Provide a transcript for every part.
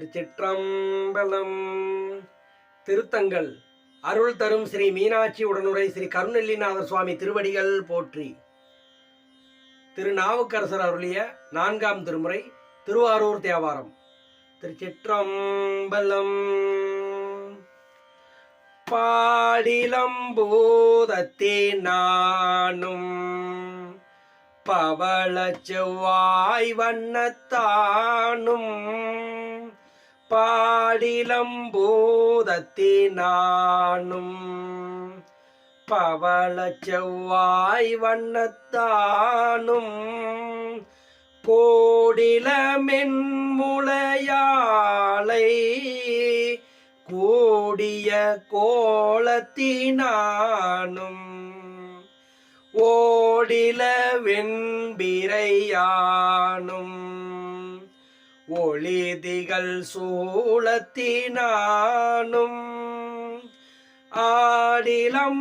திருச்சிற்றம்பலம். திருத்தங்கள். அருள் தரும் ஸ்ரீ மீனாட்சி உடனுரை ஸ்ரீ கருணெல்லிநாதர் சுவாமி திருவடிகள் போற்றி. திருநாவுக்கரசர் அருளிய நான்காம் திருமுறை திருவாரூர் தேவாரம். திருச்சிற்றம்பலம். பாடிலம்பூதத்தே நானும் பவள செவ்வாய் வண்ணத்தானும். பாடிலம்பூதத்தினானும் பவள செவ்வாய் வண்ணத்தானும் கோடிலமென்முளையாளை கூடிய கோலத்தினானும் ஓடில வெண்பிரையானும் ஒளிதிகள் சூழத்தினானும் ஆடிலம்பாம்பசைத்தானும்.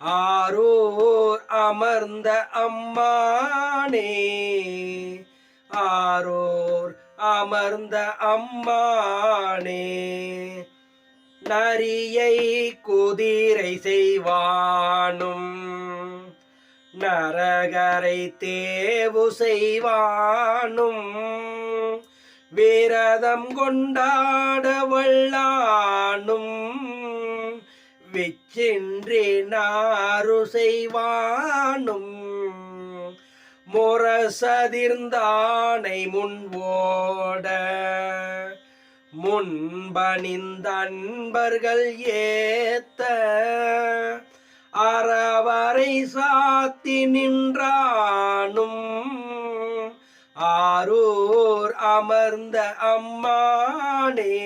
ஆரோர் அமர்ந்த அம்மானே ஆரோர் அமர்ந்த அம்மானே நரியை குதிரை செய்வானும். நரகரை தேவு செய்வானும். விரதம் கொண்டாட வல்லானும். விச்சின்றி நாறு செய்வானும். முரசதிர்ந்தானை முன்போட முன்பணிந்த அன்பர்கள் ஏத்த. அறவரை சாத்தி நின்றானும். ஆரூர் அமர்ந்த அம்மானே.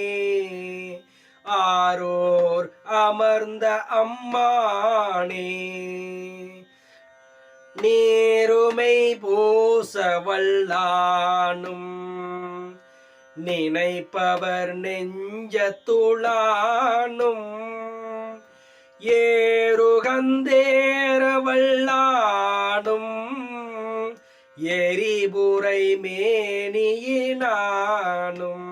ஆரோர் அமர்ந்த அம்மானே. நேருமை பூச வல்லானும் நினைப்பவர் நெஞ்ச துளானும் ஏ ஏறுகந்தேரவல்லானும் எரிபுரை மேனியினானும்.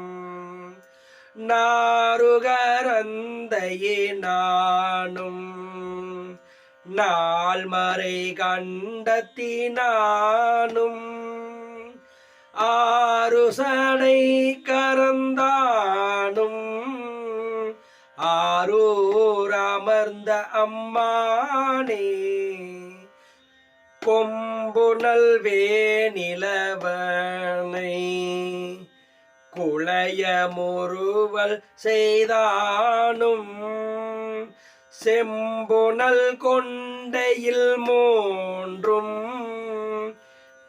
நாருகரந்தையினானும் நால்மறை கண்டத்தினானும். ஆறு சடை கரந்தானும். ஆரூர் அமர்ந்த அம்மானே. கொம்புணல் வேணிலவனை. குளைய முறுவல் செய்தானும். செம்புணல் கொண்டையில் மூன்றும்.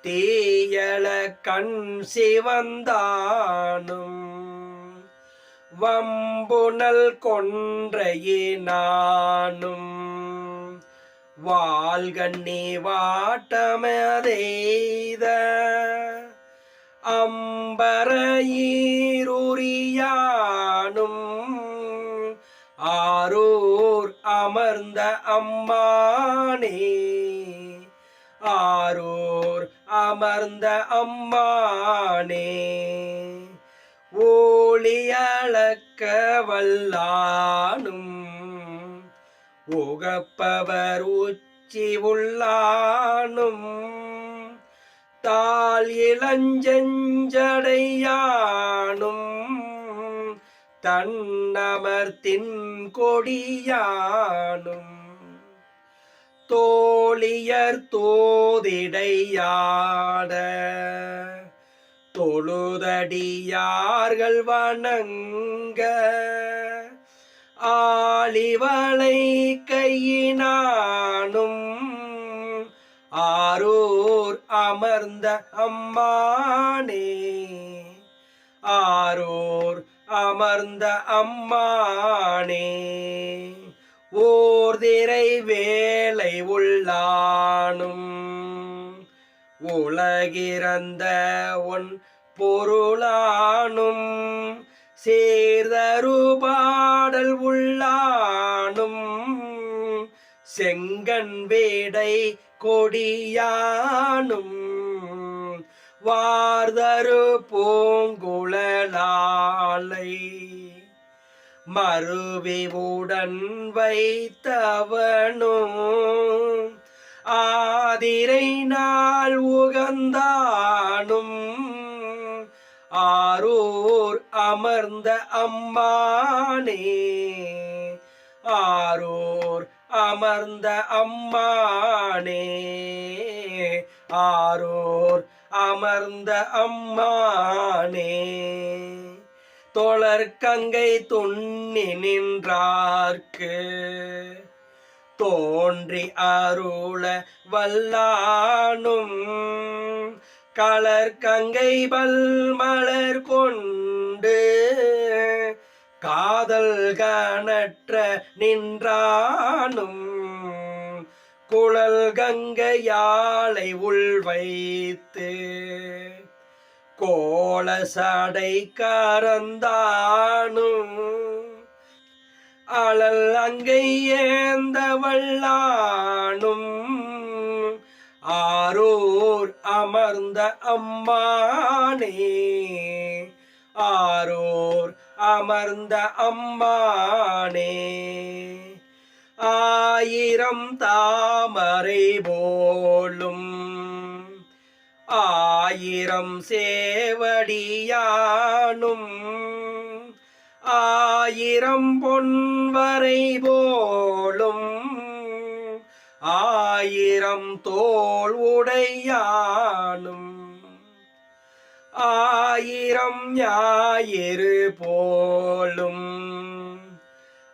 தீயள கண் சிவந்தானும். வம்புணல் கொன்றையினானும் வாழ்கண்ணே வாட்டமதெய்த அம்பரையீருரியானும் ஆரூர் அமர்ந்த அம்மானே. ஆரூர் அமர்ந்த அம்மானே. ஒளியளக்க வல்லானும். உகப்பவர் உச்சி உள்ளானும். தால் இளஞ்செஞ்சடையானும் தன்னமர்த்தின் கொடியானும். தோழியர் தோதிடையாட தொழுதடியார்கள் வணங்க. ஆளிவளை கையினானும் ஆரூர் அமர்ந்த அம்மானே. ஆரூர் அமர்ந்த அம்மானே. ஓர் திரை வேலை உள்ளானும் உலகிறந்த உன் பொருளானும் சேர்தருபாடல் உள்ளானும். செங்கன் வேடை கொடியானும் வார்தரு பூங்குழலாலை மறுவிவுடன் வைத்தவனும் ஆதிரை நாள் உகந்தானும் ஆரூர் அமர்ந்த அம்மானே. ஆரூர் அமர்ந்த அம்மானே. ஆரூர் அமர்ந்த அம்மானே. தோழர் கங்கை துண்ணி நின்றார்க்கு. தோன்றி அருள வல்லானும். கலர் களர்கங்கை பல்மலர் கொண்டு காதல் கணற்ற நின்றானும். குழல் கங்கையாளை உள் வைத்து கோல சடை கறந்தானும் அழல் அங்கை ஏந்த வல்லானும் ஆரூர் அமர்ந்த அம்மானே. ஆரோர் அமர்ந்த அம்மானே. ஆயிரம் தாமரை போலும். ஆயிரம் சேவடியானும். ஆயிரம் பொன்வரை போலும். ஆயிரம் தோல் உடையானும். ஆயிரம் ஞாயிறு போலும்.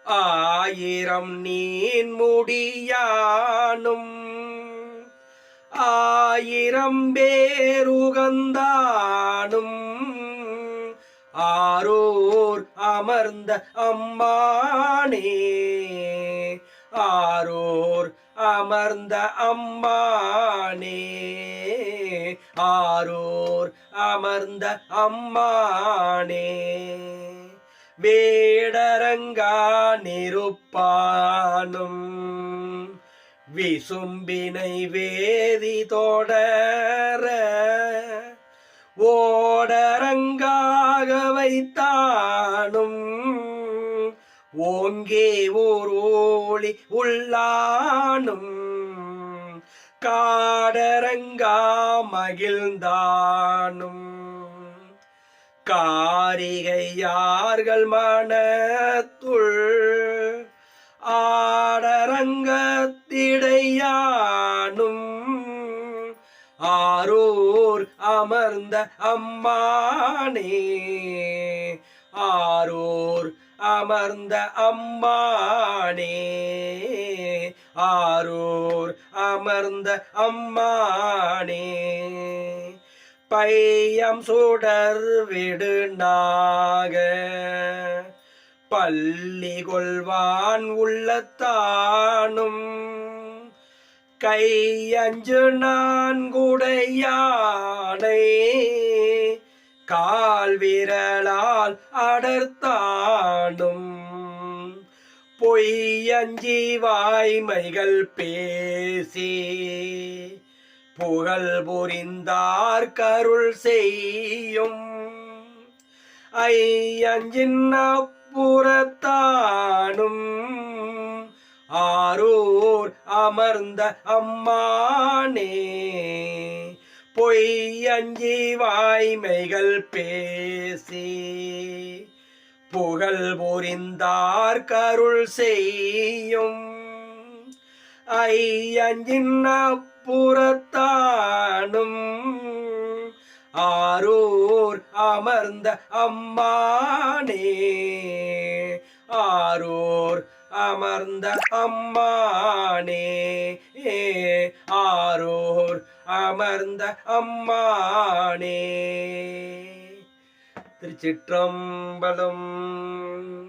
ஆயிரம் நீன் முடியானும். ஆயிரம் பேருகந்தானும். ஆரோர் அமர்ந்த அம்மானே. ஆரோர் அமர்ந்த அம்மானே. ஆரோர் அமர்ந்த அம்மானே. வேடரங்கா நிருப்பானும் விசும்பினை வேதி தொடர ஓடரங்காக வைத்தானும். ஓங்கே ஓர் ஓளி உள்ளானும். காடரங்கா மகிழ்ந்தானும். காரிகையார்கள் மனத்துள் ஆடரங்கத்திடையானும். அமர்ந்த அம்மானே. ஆரோர் அமர்ந்த அம்மானே. ஆரோர் அமர்ந்த அம்மானே. பையம் சுடர் விடு நாக. பள்ளி கொள்வான் உள்ளத்தானும். கையஞ்சு நான் குடையானை கால் விரலால் அடர்த்தானும். பொய்யஞ்சி வாய்மைகள் பேசி. புகழ் புரிந்தார் கருள் செய்யும். ஐயஞ்சின் அப்புறத்தானும். ஆரோ போர் அமர்ந்த அம்மானே. பொய்யஞ்சி வாய்மைகள் பேசி. புகழ் புரிந்தார் கருள் செய்யும். ஐயஞ்சின் அப்புறத்தானும் ஆரூர் அமர்ந்த அம்மானே. ஆரூர் அமர்ந்த அம்மானே. ஆரோர் அமர்ந்த அம்மானே. திருச்சிற்றம்பலம்